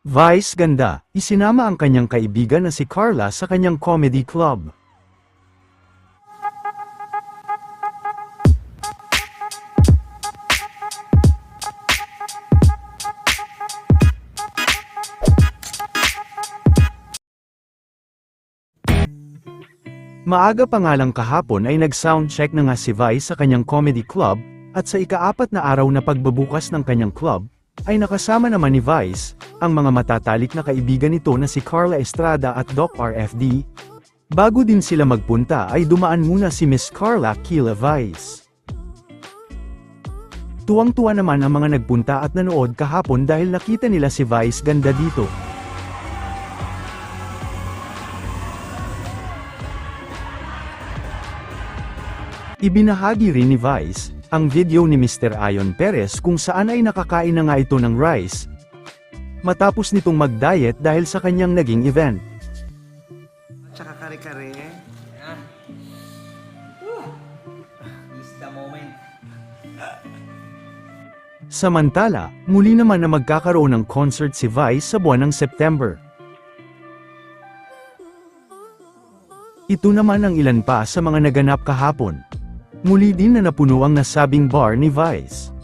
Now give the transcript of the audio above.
Vice ganda, isinama ang kanyang kaibigan na si Carla sa kanyang comedy club. Maaga pa nga lang kahapon ay nag-soundcheck na nga si Vice sa kanyang comedy club, at sa ikaapat na araw na pagbabukas ng kanyang club, ay nakasama naman ni Vice, ang mga matatalik na kaibigan nito na si Carla Estrada at Doc RFD. Bago din sila magpunta ay dumaan muna si Miss Carla Kila Vice. Tuwang-tuwa naman ang mga nagpunta at nanood kahapon dahil nakita nila si Vice ganda dito. Ibinahagi rin ni Vice, ang video ni Mr. Ayon Perez kung saan ay nakakain na nga ito ng rice. Matapos nitong mag-diet dahil sa kanyang naging event. Tsaka kare-kare. Yan. Miss the moment. Samantala, muli naman na magkakaroon ng concert si Vice sa buwan ng September. Ito naman ang ilan pa sa mga naganap kahapon. Muli din na napuno ang nasabing bar ni Vice.